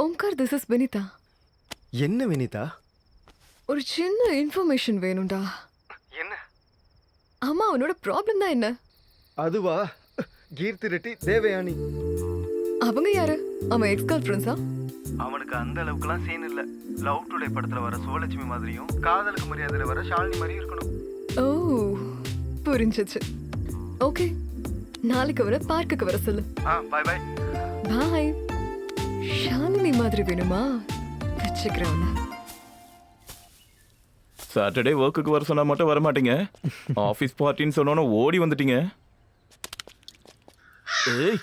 Omkar this is Vinitha என்ன வினிதா? ஒரு சின்ன இன்ஃபர்மேஷன் வேணும்டா. என்ன? ஆமா அவனோட ப்ராப்ளம் தான் என்ன? அதுவா? கீர்த்தி ரெட்டி தேவயானி. அவங்க யாரு? அவன் எக்ஸ் கேர்ள் ஃப்ரெண்ட்ஸா அவனுக்கு அந்த அளவுக்குலாம் சீன் இல்ல. லவ் டுடே படத்துல வர சுவலட்சுமி மாதிரியும் காதலுக்கு மரியாதையில வர ஷாலினி மாதிரியும் இருக்கணும். ஓ புரிஞ்சிச்சு. ஓகே நாளைக்கு அவரை பார்க்குக்கு வர சொல்லு. ஆ பாய் பாய் பாய் ஷாலினி மாதிரி வேணுமா வச்சுக்கிறவன சாட்டர்டே ஒர்க்குக்கு வர சொன்னா மட்டும் வர மாட்டீங்க ஆஃபீஸ் பார்ட்டின்னு சொன்னோன்னே ஓடி வந்துட்டீங்க ஏய்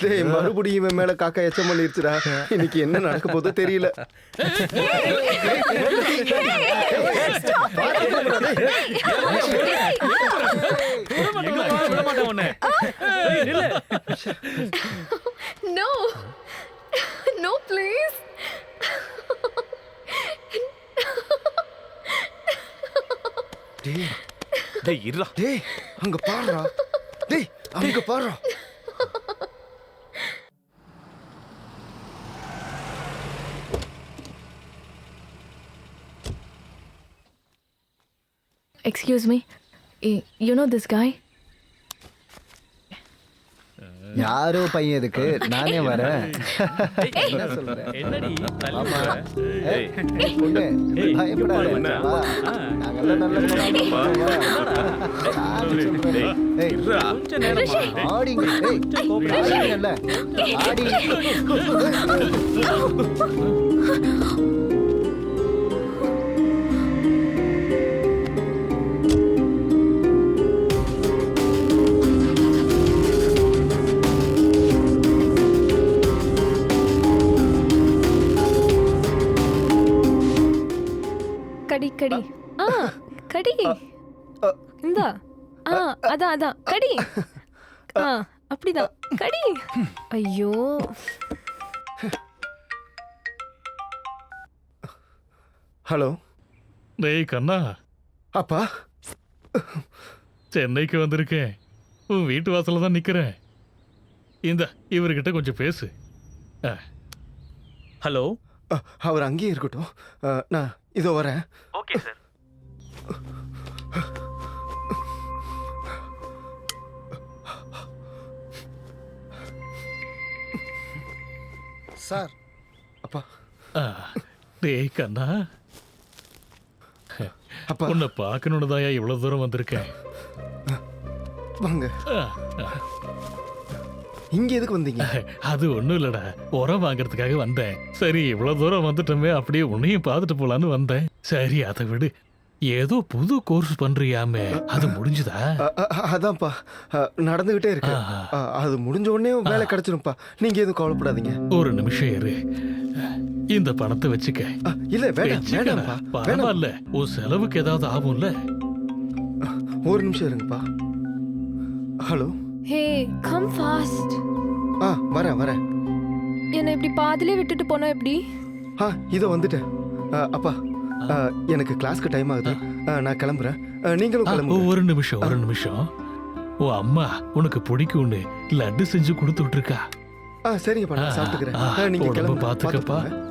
டேய் மறுபடியும் இவன் மேல காக்கா எச்சம் பண்ணிருச்சுடா இன்னைக்கு என்ன நடக்க போதோ தெரியல நோ நோ ப்ளீஸ் டேய். டேய் இருடா. டேய் அங்க பாருடா. டேய் அங்க பாருடா. Excuse me. Eh, You know this guy? யாரோ பையன் இதுக்கு நானே வரேன் என்ன சொல்றேன் ஆமா. ஏய், பொண்ணு, பயப்படாத. வா. நாங்கெல்லாம் நல்ல பொண்ணு. வா. யாரு சொல்றது? ஏய், ஆடிங்க. ஏய், ஆடிங்கல்ல. ஆடி. இந்தா. ஆ அதான் அதான் கடி. ஆ அப்படிதான் கடி. ஐயோ. ஹலோ. டேய் கண்ணா. அப்பா. சென்னைக்கு வந்திருக்கேன். உன் வீட்டு வாசல்ல தான் நிக்கிறேன். இந்த இவர்கிட்ட கொஞ்சம் பேசு. ஆ, ஹலோ. அவர் அங்கேயே இருக்கட்டும். நான் இதோ வரேன். Okay sir. சார். அப்பா. ஆ, டேய் கண்ணா. அப்பா. உன்னை பார்க்கணுன்னு தான் இவ்வளவு தூரம் வந்திருக்கேன். வாங்க. இங்க எதுக்கு வந்தீங்க? அது ஒண்ணும் இல்லடா. உரம் வாங்குறதுக்காக வந்தேன். சரி இவ்வளவு தூரம் வந்துட்டோமே அப்படியே உன்னையும் பார்த்துட்டு போலான்னு வந்தேன். சரி அதை விடு. ஏதோ புது கோர்ஸ் பண்றியாமே. அது முடிஞ்சுதா? அதான்ப்பா. நடந்துகிட்டே இருக்கு. அது முடிஞ்ச உடனே வேலை கிடைச்சிரும்ப்பா. நீங்க எதுவும் கவலைப்படாதீங்க. ஒரு நிமிஷம் இரு. இந்த பணத்தை வச்சுக்க. இல்ல வேண்டாம். வேண்டாம்ப்பா பரவாயில்ல. உன் செலவுக்கு ஏதாவது ஆகும்ல? ஒரு நிமிஷம் இருங்கப்பா. ஹலோ? ஹே கம் ஃபாஸ்ட் ஆ வரேன் வரேன். என்னை இப்படி பாதிலே விட்டுட்டு போனா எப்படி? ஆ இதோ வந்துட்டேன். அப்பா. எனக்கு கிளாஸ்க்கு டைம் ஆகுது. நான் கிளம்புறேன். நீங்களும் கிளம்புங்க. ஒரு நிமிஷம் ஒரு நிமிஷம். உன் அம்மா உனக்கு பிடிக்கும்னு லட்டு செஞ்சு கொடுத்து விட்டுருக்கா ஆ சரிங்கப்பா நான் சாப்பிட்டுக்கிறேன். நீங்க உடம்ப கிளம்புங்க.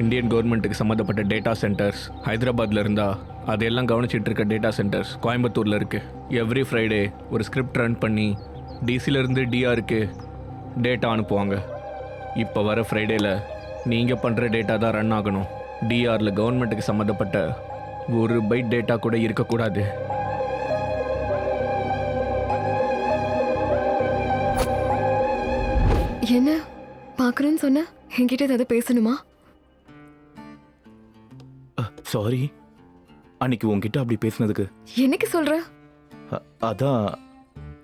இந்தியன் கவர்மெண்ட்டுக்கு சம்மந்தப்பட்ட டேட்டா சென்டர்ஸ் ஹைதராபாத்தில் இருந்தால் அதையெல்லாம் கவனிச்சிட்டு இருக்க டேட்டா சென்டர்ஸ் கோயம்புத்தூரில் இருக்குது எவ்ரி ஃப்ரைடே ஒரு ஸ்கிரிப்ட் ரன் பண்ணி டிசிலேருந்து டிஆருக்கு டேட்டா அனுப்புவாங்க. இப்போ வர ஃப்ரைடேயில் நீங்கள் பண்ணுற டேட்டா தான் ரன் ஆகணும். டிஆரில் கவர்மெண்ட்டுக்கு சம்மந்தப்பட்ட ஒரு பைட் டேட்டா கூட இருக்கக்கூடாது. என்ன? பார்க்குறேன்னு சொன்ன? என்கிட்ட ஏதாவது பேசணுமா? சாரி அன்னைக்கு உன்கிட்ட அப்படி பேசினதுக்கு. என்னைக்கு சொல்ற? அ- அதான்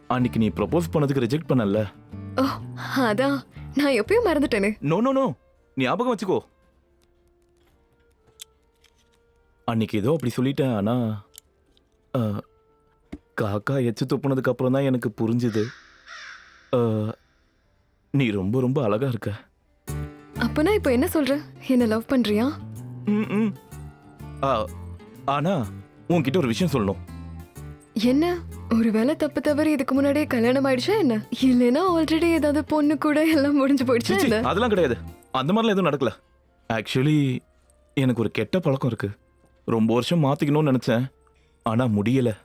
அன்னைக்கு நீ ப்ரப்போஸ் பண்ணதுக்கு ரிஜெக்ட் பண்ணல. ஓ அதான். நான் எப்பயும் மறந்துட்டேனே. நோ நோ நோ ஞாபகம் வச்சுக்கோ. அன்னைக்கு ஏதோ அப்படி சொல்லிட்டேன் ஆனா ஆ, காக்கா எச்சு துப்புனதுக்கு அப்புறம் தான் எனக்கு புரிஞ்சுது. ஆ, நீ ரொம்ப ரொம்ப அழகா இருக்க. அப்பனா இப்போ என்ன சொல்ற? என்ன லவ் பண்றியா? ம், ம். ஆ, ஆனா உன்கிட்ட ஒரு விஷயம் சொல்லணும். என்ன? ஒருவேளை தப்பு தவறு இதுக்கு முன்னாடியே கல்யாணம் ஆயிடுச்சா என்ன? இல்லைன்னா ஆல்ரெடி ஏதாவது பொண்ணு கூட எல்லாம் முடிஞ்சு போயிடுச்சா என்ன? அதெல்லாம் கிடையாது. அந்த மாதிரிலாம் எதுவும் நடக்கல. ஆக்சுவலி எனக்கு ஒரு கெட்ட பழக்கம் இருக்கு. ரொம்ப வருஷம் மாத்திக்கணும்னு நினைச்சேன். ஆனா முடியல.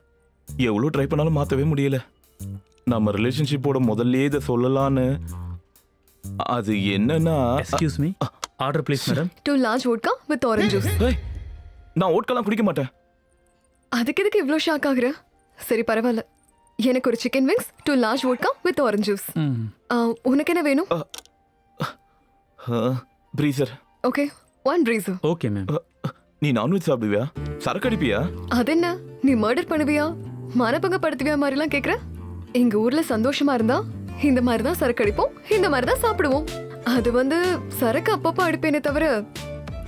எவ்வளோ ட்ரை பண்ணாலும் மாத்தவே முடியல. நம்ம ரிலேஷன்ஷிப்போட முதல்லயே இதை சொல்லலான்னு. அது என்னன்னா excuse me order please madam two large vodka with orange juice ஏய், நான் ஓட்கெல்லாம் குடிக்க மாட்டேன். அதுக்கு எதுக்கு இவ்வளோ ஷாக் ஆகுற? சரி பரவாயில்ல. எனக்கு ஒரு chicken wings two large vodka with orange juice உனக்கு என்ன வேணும்? Breezer okay one breezer okay ma'am நீ நான்வெஜ் சாப்பிடுவியா? சரக்கு அடிப்பியா அது என்ன நீ மர்டர் பண்ணுவியா? மனப்பங்கப்படுத்துவியா மாதிரிலாம் கேக்குற? எங்க ஊர்ல சந்தோஷமா இருந்தா இந்த மாதிரி தான் சரக்கு அடிப்போம் இந்த மாதிரி தான் சாப்பிடுவோம். அது வந்து சரக்கு அப்பப்போ அடிப்பேனே தவிர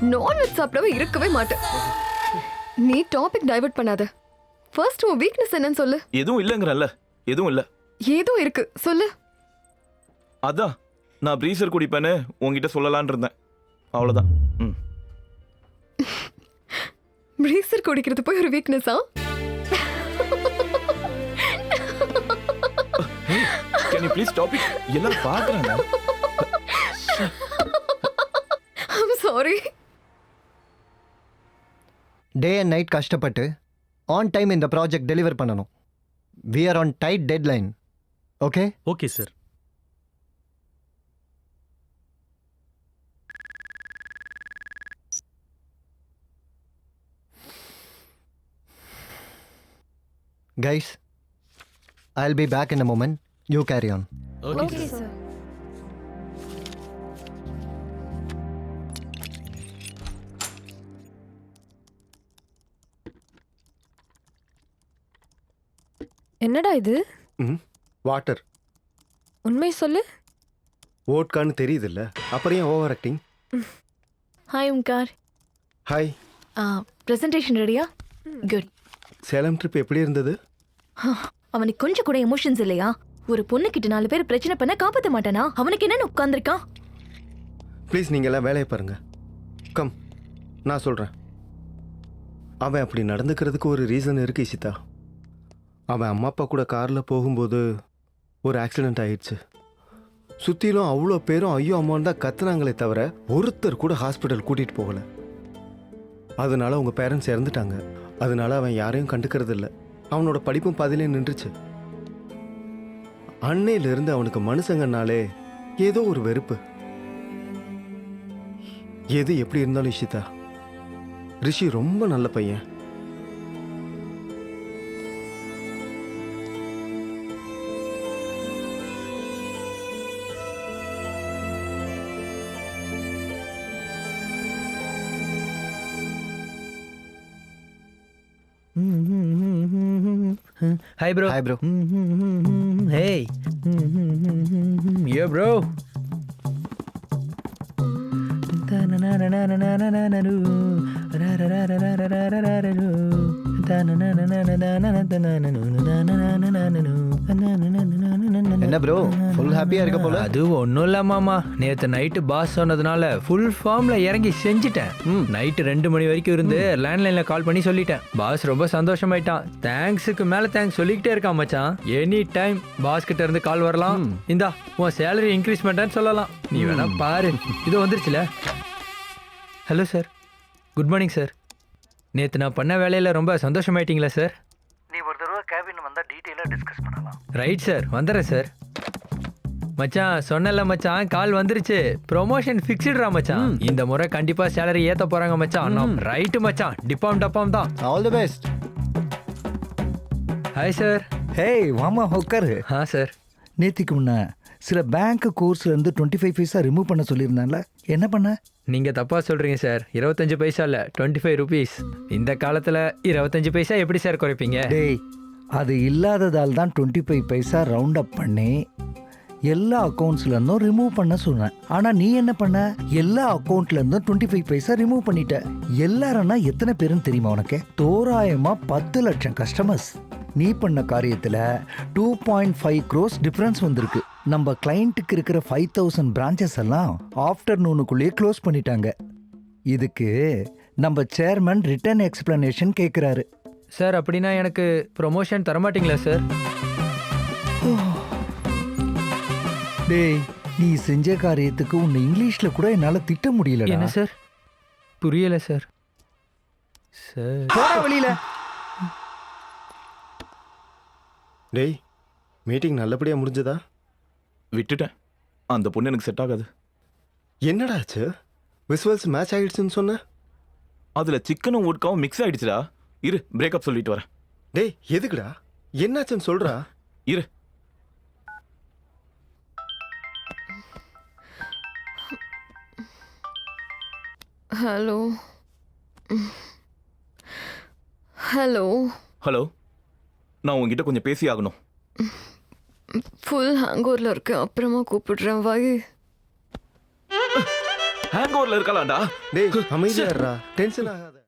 நான்வெஜ் சாப்பிடவே இருக்கவே மாட்டேன். நீ டாபிக் டைவர்ட் பண்ணாத. ஃபர்ஸ்ட் உன் வீக்னஸ் என்னன்னு சொல்லு. எதுவும் இல்லைங்கிறல்ல. எதுவும் இல்லை. ஏதோ இருக்கு. சொல்லு. அதான். நான் ப்ரீசர் குடிப்பேன்னு உன்கிட்ட சொல்லலான்னு இருந்தேன். அவ்வளோதான் ம். பிரீசர் குடிக்கிறது போய் ஒரு வீக்னஸா கேன் யூ ப்ளீஸ் டாபிக் எல்லாரும் பார்க்குறாங்க டே அண்ட் நைட் கஷ்டப்பட்டு ஆன் டைம் இந்த ப்ராஜெக்ட் டெலிவர் பண்ணணும். We are on tight deadline okay okay sir guys I be back in a moment you carry on okay sir என்னடா இது? Water. உண்மை சொல்லு. ஓட்கான்னு தெரியுதுல்ல. அப்புறம் ஏன் over acting? Hi Omkar hi presentation ரெடியா குட் சேலம் ட்ரிப் எப்படி இருந்தது? அவனுக்கு கொஞ்சம் கூட எமோஷன்ஸ் இல்லையா? ஒரு பொண்ணு கிட்ட நாலு பேர் பிரச்சனை பண்ண காப்பாத்த மாட்டானா? அவனுக்கு என்னன்னு உட்கார்ந்திருக்கான்? ப்ளீஸ் நீங்கள் எல்லாம் வேலையை பாருங்க. கம் நான் சொல்கிறேன் அவன் அப்படி நடந்துக்கிறதுக்கு ஒரு ரீசன் இருக்கு இஷிதா. அவன் அம்மா அப்பா கூட காரில் போகும்போது ஒரு ஆக்சிடெண்ட் ஆயிடுச்சு. சுற்றிலும் அவ்வளோ பேரும் ஐயோ அம்மான்னு தான் கத்துனாங்களே தவிர ஒருத்தர் கூட ஹாஸ்பிட்டல் கூட்டிகிட்டு போகல. அதனால உங்கள் பேரண்ட்ஸ் இறந்துட்டாங்க. அதனால அவன் யாரையும் கண்டுக்கிறதில்ல. அவனோட படிப்பும் பாதிலே நின்றுச்சு. அன்னையிலிருந்து அவனுக்கு மனுஷங்கனாலே ஏதோ ஒரு வெறுப்பு. எது எப்படி இருந்தாலும் இஷிதா ரிஷி ரொம்ப நல்ல பையன். Hi bro hi bro hey ఏ bro na na na na na na na na na என்ன ப்ரோ ஃபுல் ஹாப்பியா இருக்க போல? அது ஒன்றும் இல்லை மாமா. நேற்று நைட்டு பாஸ் சொன்னதுனால ஃபுல் ஃபார்மில் இறங்கி செஞ்சுட்டேன். நைட்டு ரெண்டு மணி வரைக்கும் இருந்து லேண்ட்லைனில் கால் பண்ணி சொல்லிட்டேன். பாஸ் ரொம்ப சந்தோஷமாயிட்டான். தேங்க்ஸுக்கு மேலே தேங்க்ஸ் சொல்லிக்கிட்டே இருக்கான் மச்சான். எனி டைம் பாஸ் கிட்ட இருந்து கால் வரலாம். இந்தா உன் சேலரி இன்க்ரீஸ் பண்ணிட்டேன்னு சொல்லலாம். நீ வேணா பாரு. இது வந்துருச்சுல? Hello sir good morning sir நேற்று நான் பண்ண வேலையில் ரொம்ப சந்தோஷமாயிட்டீங்களா சார்? நீ ஒரு தடவை கேபின் வந்தால் டீட்டெயிலாக டிஸ்கஸ் பண்ணலாம். ரைட் சார் வந்துடுறேன் சார் மச்சான் சொன்னல மச்சான். கால் வந்துருச்சு. ப்ரொமோஷன் ஃபிக்ஸ்டுடா மச்சான். இந்த முறை கண்டிப்பா சேலரி ஏத்த போறாங்க மச்சான். ரைட்டு மச்சான். டிப்பாம் டப்பாம் தான். All the best hi sir hey வாமா உட்காரு ஆ சார் நேத்திக்கு முன்ன சில பேங்க் கோர்ஸ்ல இருந்து டுவெண்ட்டி ஃபைவ் பைசா ரிமூவ் பண்ண சொல்லியிருந்தான்ல. என்ன பண்ண? நீங்கள் தப்பாக சொல்கிறீங்க சார். இருபத்தஞ்சு பைசா இல்லை டுவெண்ட்டி ஃபைவ் ருபீஸ் இந்த காலத்தில் இருபத்தஞ்சு பைசா எப்படி சார் குறைப்பீங்க? டேய் அது இல்லாததால் தான் twenty five paisa round up பண்ணி எல்லா அக்கௌண்ட்ஸ்லேருந்தும் ரிமூவ் பண்ண சொன்னேன். ஆனால் நீ என்ன பண்ண? எல்லா அக்கௌண்ட்லேருந்தும் டுவெண்ட்டி ஃபைவ் பைசா ரிமூவ் பண்ணிட்ட. எல்லாரும்னா எத்தனை பேருன்னு தெரியுமா உனக்கு? தோராயமாக பத்து லட்சம் கஸ்டமர்ஸ் நீ பண்ண காரியத்துல two point five crores difference வந்திருக்கு. நம்ம கிளைண்ட்டுக்கு இருக்கிற ஃபைவ் தௌசண்ட் பிரான்ச்சஸ் எல்லாம் ஆஃப்டர்நூனுக்குள்ளேயே க்ளோஸ் பண்ணிட்டாங்க. இதுக்கு நம்ம சேர்மன் ரிட்டர்ன் எக்ஸ்பிளனேஷன் கேட்குறாரு சார் அப்படின்னா எனக்கு ப்ரொமோஷன் தரமாட்டீங்களா சார் டேய் நீ செஞ்ச காரியத்துக்கு உன்னை இங்கிலீஷ்ல கூட என்னால திட்ட முடியலடா. என்ன சார் புரியல சார் சார் வெளியில. டேய் மீட்டிங் நல்லபடியாக முடிஞ்சதா? விட்டுட்டேன். அந்த பொண்ணு எனக்கு செட் ஆகாது. என்னடா ஆச்சு? விசுவல்ஸ் மேட்ச் ஆகிடுச்சுன்னு சொன்ன? அதுல சிக்கனும் உட்காவும் மிக்ஸ் ஆயிடுச்சுடா. இரு பிரேக்கப் சொல்லிட்டு வரேன். டேய் எதுக்குடா? என்னாச்சுன்னு சொல்றா? இரு. ஹலோ ஹலோ ஹலோ நான் உங்ககிட்ட கொஞ்சம் பேசி ஆகணும் ஃபுல் ஹேங் ஓவரில் இருக்கேன். அப்புறமா கூப்பிடுறேன். வாய் ஹேங் ஓவரில் இருக்கலாம்டா டேய் அமைதியா இருடா. டென்ஷன் ஆகாத.